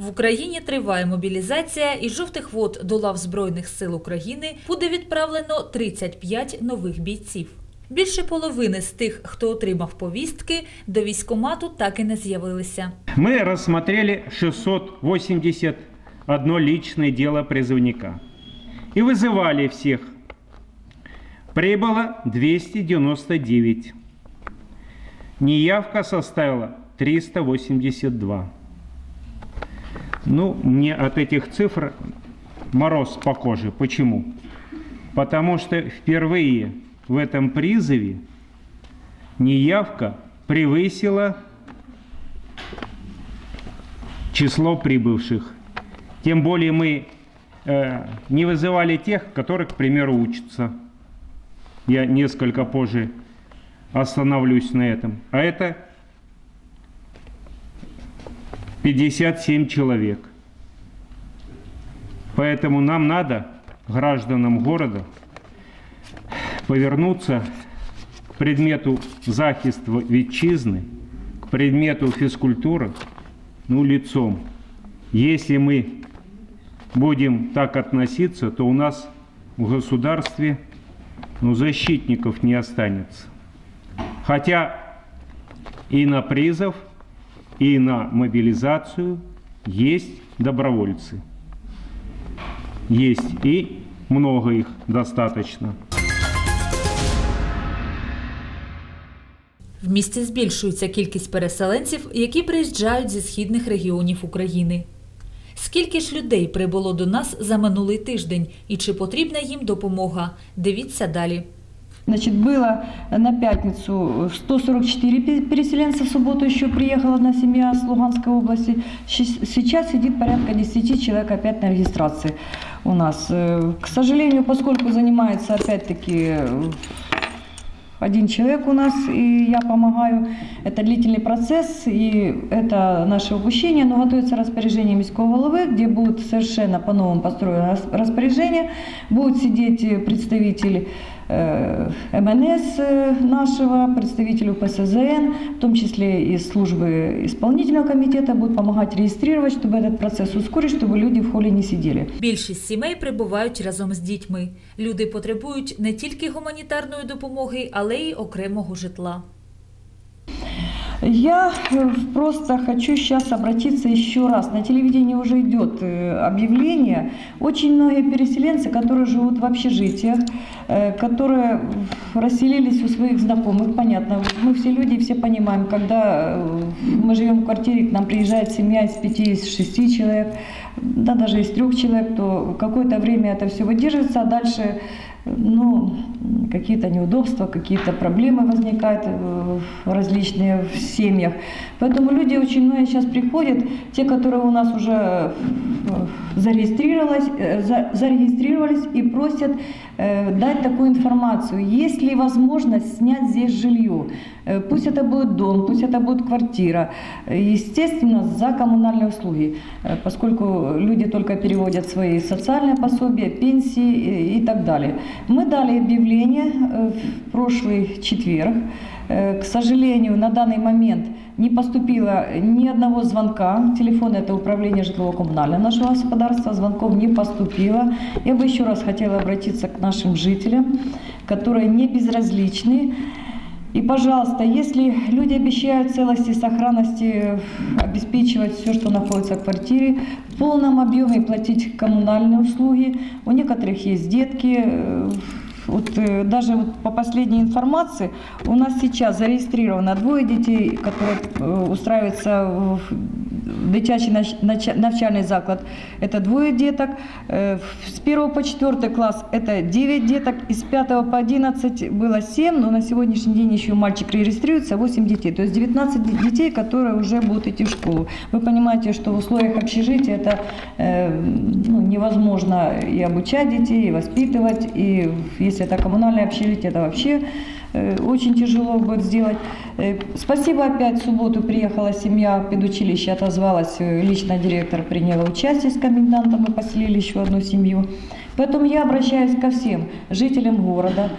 В Україні триває мобілізація, і з жовтих вод до лав Збройних сил України буде відправлено 35 нових бійців. Більше половини з тих, хто отримав повістки, до військкомату так і не з'явилися. Мы рассмотрели 681 личное дело призывника и вызывали всех. Прибыло 299. Неявка составила 382. Ну, мне от этих цифр мороз по коже. Почему? Потому что впервые в этом призыве неявка превысила число прибывших. Тем более мы э, не вызывали тех, которые, к примеру, учатся. Я несколько позже остановлюсь на этом. А это 57 человек. Поэтому нам надо, гражданам города, повернуться к предмету захиста вітчизны, к предмету физкультуры, ну, лицом. Если мы будем так относиться, то у нас в государстве ну, защитников не останется. Хотя и на призыв, и на мобилизацию есть добровольцы. Есть и много их достаточно. В місті збільшується кількість переселенців, які приїжджають зі східних регіонів України. Скільки ж людей прибуло до нас за минулий тиждень і чи потрібна їм допомога? Дивіться далі. Значит, было на пятницу 144 пе- переселенца, в субботу еще приехала одна семья с Луганской области. Сейчас сидит порядка 10 человек опять на регистрации у нас. Э, К сожалению, поскольку занимается опять-таки э, один человек у нас, и я помогаю. Это длительный процесс, и это наше упущение, но готовится распоряжение міського голови, где будут совершенно по-новому построено рас- распоряжение. Будут сидеть э, представители э, МНС э, нашего, представителю ПСЗН, в том числе из службы исполнительного комитета, будут помогать регистрировать, чтобы этот процесс ускорить, чтобы люди в холле не сидели. Більшість сімей прибувають разом з дітьми. Люди потребують не тільки гуманітарної допомоги, але й окремого житла. Я э, просто хочу сейчас обратиться еще раз. На телевидении уже идет э, объявление. Очень многие переселенцы, которые живут в общежитиях, э, которые расселились у своих знакомых, понятно, мы все люди, все понимаем, когда мы живем в квартире, к нам приезжает семья из пяти, из шести человек, да, даже из трех человек, то какое-то время это все выдерживается, а дальше ну, какие-то неудобства, какие-то проблемы возникают э, различные в семьях. Поэтому люди очень многие сейчас приходят, те, которые у нас уже э, зарегистрировались, э, за- зарегистрировались и просят э, дать такую информацию. Есть ли возможность снять здесь жилье? Э, Пусть это будет дом, пусть это будет квартира. Естественно, за коммунальные услуги, поскольку люди только переводят свои социальные пособия, пенсии и- так далее. Мы дали объявление в прошлый четверг. Э, К сожалению, на данный момент не поступило ни одного звонка. Телефон это управление жилого-коммунального нашего государства. Звонков не поступило. Я бы еще раз хотела обратиться к нашим жителям, которые не безразличны. И, пожалуйста, если люди обещают целости и сохранности обеспечивать все, что находится в квартире, в полном объеме платить коммунальные услуги, у некоторых есть детки, э, вот э, даже вот по последней информации у нас сейчас зарегистрировано двое детей, которые э, устраиваются в дитячий навчальный заклад. Это двое деток. Э, С 1 по 4 класс это 9 деток. Из 5 по 11 было 7, но на сегодняшний день еще мальчик регистрируется, 8 детей. То есть 19 де- детей, которые уже будут идти в школу. Вы понимаете, что в условиях общежития это э, ну, невозможно и обучать детей, и воспитывать. И если это коммунальное общежитие, это вообще очень тяжело будет сделать. Э, Спасибо опять в субботу приехала семья педучилища, отозвалась, э, лично директор приняла участие с комендантом, мы поселили еще одну семью. Поэтому я обращаюсь ко всем жителям города,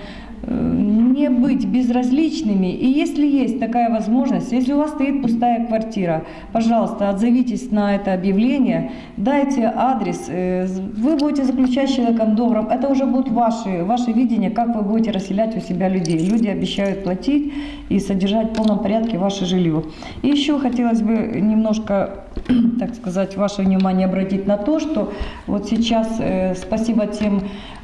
э, не быть безразличными. И если есть такая возможность, если у вас стоит пустая квартира, пожалуйста, отзовитесь на это объявление, дайте адрес, э, вы будете заключать человеком добрым. Это уже будут ваши, ваше видение, как вы будете расселять у себя людей. Люди обещают платить и содержать в полном порядке ваше жилье. И еще хотелось бы немножко, так сказать, ваше внимание обратить на то, что вот сейчас э, спасибо тем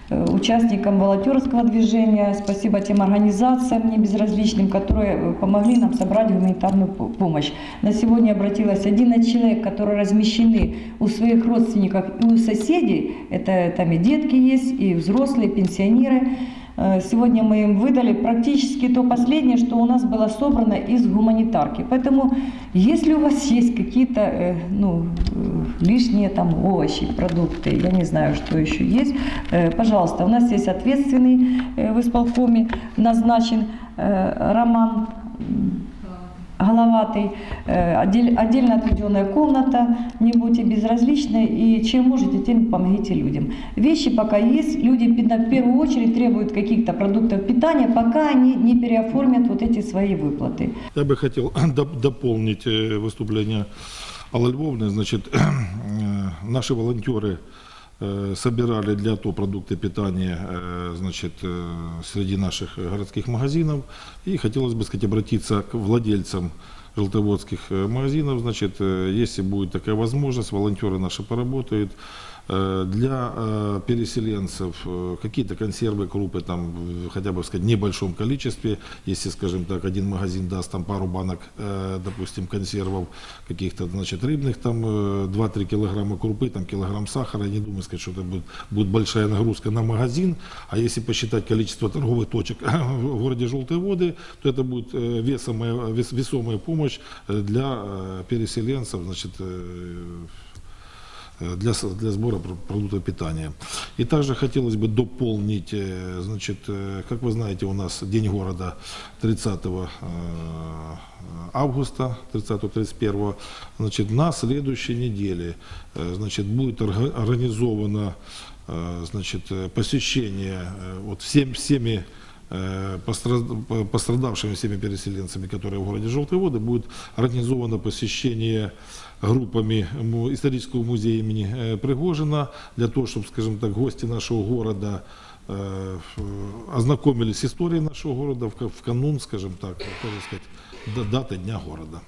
участникам волонтерского движения, спасибо тем организациям небезразличным, которые э, помогли нам собрать гуманитарную по- помощь. На сегодня обратилось 11 человек, которые размещены у своих родственников и у соседей. Это там и детки есть, и взрослые, и пенсионеры. Э, Сегодня мы им выдали практически то последнее, что у нас было собрано из гуманитарки. Поэтому, если у вас есть какие-то э, ну, э, лишние там овощи, продукты, я не знаю, что еще есть, пожалуйста, у нас есть ответственный в исполкоме назначен Роман Головатый, э, отдель- отдельно отведенная комната, не будьте безразличны и чем можете, тем помогите людям. Вещи пока есть, люди в первую очередь требуют каких-то продуктов питания, пока они не переоформят вот эти свои выплаты. Я бы хотел доп- дополнить э, выступление Аллы Львовны. Значит, э, наши волонтеры собирали для АТО продукты питания э, значит, э, среди наших городских магазинов. И хотелось бы сказать, обратиться к владельцам желтоводских э, магазинов. Значит, э, если будет такая возможность, волонтеры наши поработают. Э, Для переселенцев какие-то консервы, крупы, там, хотя бы сказать, в небольшом количестве, если, скажем так, один магазин даст там пару банок, допустим, консервов каких-то, значит, рыбных, там э, 2-3 килограмма крупы, там килограмм сахара, я не думаю, сказать, что это будет, будет большая нагрузка на магазин, а если посчитать количество торговых точек в городе Желтые воды, то это будет весомая, вес- весомая помощь э, для э, переселенцев, значит, э, для, для сбора пр- продуктов питания. И также хотелось бы дополнить, значит, как вы знаете, у нас День города 30 э, августа, 30-31, значит, на следующей неделе, значит, будет орга- организовано, значит, посещение вот всем, всеми пострадавшими всеми переселенцами, которые в городе Желтые воды, будет организовано посещение группами исторического музея имени э, Пригожина для того, чтобы, скажем так, гости нашего города э, ознакомились с историей нашего города в, ка- в канун, скажем так, можно сказать, да- даты Дня города.